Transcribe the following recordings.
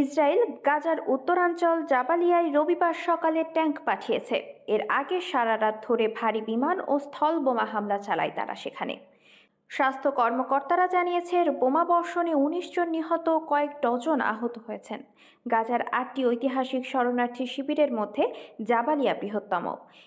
Israel গাজার উত্তরাঞ্চল জাবালিয়ায় রবিবার সকালে ট্যাঙ্ক পাঠিয়েছে। এর আগে সারা রাত ধরে ভারী বিমান ও স্থল বোমা হামলা চালায় তারা সেখানে। স্বাস্থ্য কর্মকর্তারা জানিয়েছে বোমা বর্ষণে উনিশ জন নিহত, কয়েক ডজন আহত হয়েছেন। গাজার আটটি ঐতিহাসিক শরণার্থী শিবিরের মধ্যে জাবালিয়া বৃহত্তম।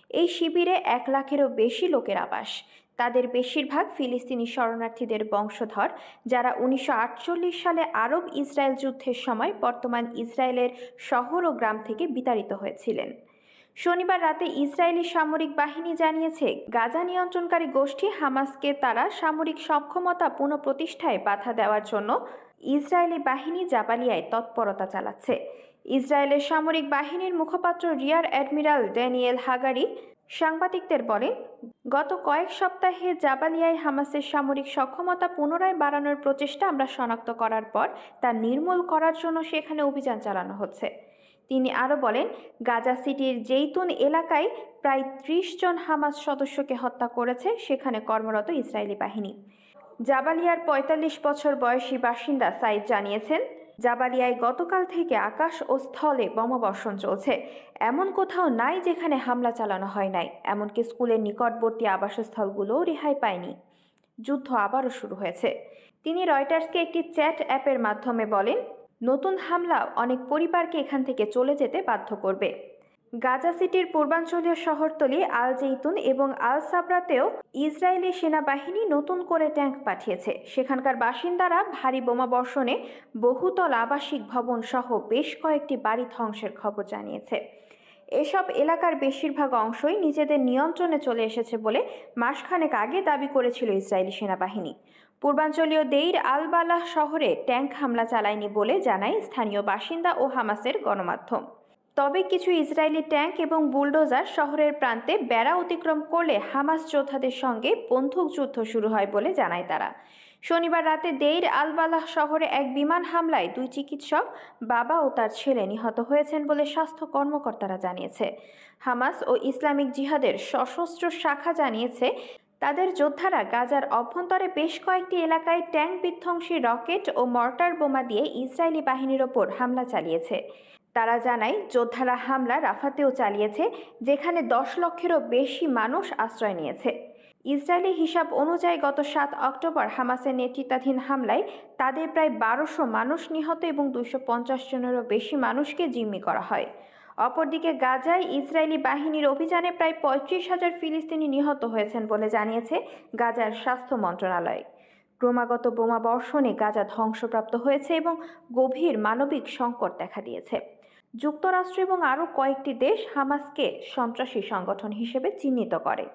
এই শিবিরে এক লাখেরও বেশি লোকের আবাস। তাদের বেশিরভাগ ফিলিস্তিনি শরণার্থীদের বংশধর, যারা উনিশশো আটচল্লিশ সালে আরব ইসরায়েল যুদ্ধের সময় বর্তমান ইসরায়েলের শহর ও গ্রাম থেকে বিতাড়িত হয়েছিলেন। শনিবার রাতে ইসরায়েলি সামরিক বাহিনী জানিয়েছে, গাজা নিয়ন্ত্রণকারী গোষ্ঠী হামাসকে তারা সামরিক সক্ষমতা পুনঃপ্রতিষ্ঠায় বাধা দেওয়ার জন্য ইসরায়েলি বাহিনী জাবালিয়ায় তৎপরতা চালাচ্ছে। ইসরায়েলের সামরিক বাহিনীর মুখপাত্র রিয়ার অ্যাডমিরাল ড্যানিয়েল হাগারি সাংবাদিকদের বলেন, গত কয়েক সপ্তাহে জাবালিয়ায় হামাসের সামরিক সক্ষমতা পুনরায় বাড়ানোর প্রচেষ্টা আমরা শনাক্ত করার পর তা নির্মূল করার জন্য সেখানে অভিযান চালানো হচ্ছে। তিনি আরও বলেন, গাজা সিটির জেইতুন এলাকায় প্রায় ত্রিশ জন হামাস সদস্যকে হত্যা করেছে সেখানে কর্মরত ইসরায়েলি বাহিনী। জাবালিয়ার ৪৫ বছর বয়সী বাসিন্দা সাইদ জানিয়েছেন, জাবালিয়ায় গতকাল থেকে আকাশ ও স্থলে বোমাবর্ষণ চলছে। এমন কোথাও নাই যেখানে হামলা চালানো হয় নাই। এমনকি স্কুলের নিকটবর্তী আবাসস্থলগুলোও রেহাই পায়নি। যুদ্ধ আবারও শুরু হয়েছে। তিনি রয়টার্সকে একটি চ্যাট অ্যাপের মাধ্যমে বলেন নতুন হামলা অনেক পরিবারকে এখান থেকে চলে যেতে বাধ্য করবে। গাজা সিটির পূর্বাঞ্চলীয় শহরতলি আল জেইতুন এবং আল সাবরাতেও ইসরায়েলি সেনাবাহিনী নতুন করে ট্যাঙ্ক পাঠিয়েছে। সেখানকার বাসিন্দারা ভারী বোমা বর্ষণে বহুতল আবাসিক ভবন সহ বেশ কয়েকটি বাড়ি ধ্বংসের খবর জানিয়েছে। এসব এলাকার বেশিরভাগ অংশই নিজেদের নিয়ন্ত্রণে চলে এসেছে বলে মাসখানেক আগে দাবি করেছিল ইসরায়েলি সেনাবাহিনী। পূর্বাঞ্চলীয় দেইর আলবালাহ শহরে ট্যাঙ্ক হামলা চালায়নি বলে জানায় স্থানীয় বাসিন্দা ও হামাসের গণমাধ্যম। তবে কিছু ইসরায়েলি ট্যাঙ্ক এবং বুলডোজার শহরের প্রান্তে বেড়া অতিক্রম করলে হামাস যোদ্ধাদের সঙ্গে বন্দুক যুদ্ধ শুরু হয় বলে জানায় তারা। শনিবার রাতে দেইর আলবালাহ শহরে এক বিমান হামলায় দুই চিকিৎসক, বাবা ও তার ছেলে নিহত হয়েছেন বলে স্বাস্থ্য কর্মকর্তারা জানিয়েছে। হামাস ও ইসলামিক জিহাদের সশস্ত্র শাখা জানিয়েছে, তাদের যোদ্ধারা গাজার অভ্যন্তরে বেশ কয়েকটি এলাকায় ট্যাঙ্ক বিধ্বংসী রকেট ও মর্টার বোমা দিয়ে ইসরায়েলি বাহিনীর ওপর হামলা চালিয়েছে। তারা জানায়, যোদ্ধারা হামলা রাফাতেও চালিয়েছে, যেখানে দশ লক্ষেরও বেশি মানুষ আশ্রয় নিয়েছে। ইসরায়েলি হিসাব অনুযায়ী গত সাত অক্টোবর হামাসের নেতৃত্বাধীন হামলায় তাদের প্রায় বারোশো মানুষ নিহত এবং দুইশো পঞ্চাশ জনেরও বেশি মানুষকে জিম্মি করা হয়। অপরদিকে গাজায় ইসরায়েলি বাহিনীর অভিযানে প্রায় পঁয়ত্রিশ হাজার ফিলিস্তিনি নিহত হয়েছেন বলে জানিয়েছে গাজার স্বাস্থ্য মন্ত্রণালয়। ক্রমাগত বোমা বর্ষণে গাজা ধ্বংসপ্রাপ্ত হয়েছে এবং গভীর মানবিক সংকট দেখা দিয়েছে। যুক্তরাষ্ট্র এবং আরও কয়েকটি দেশ হামাসকে সন্ত্রাসী সংগঠন হিসেবে চিহ্নিত করে।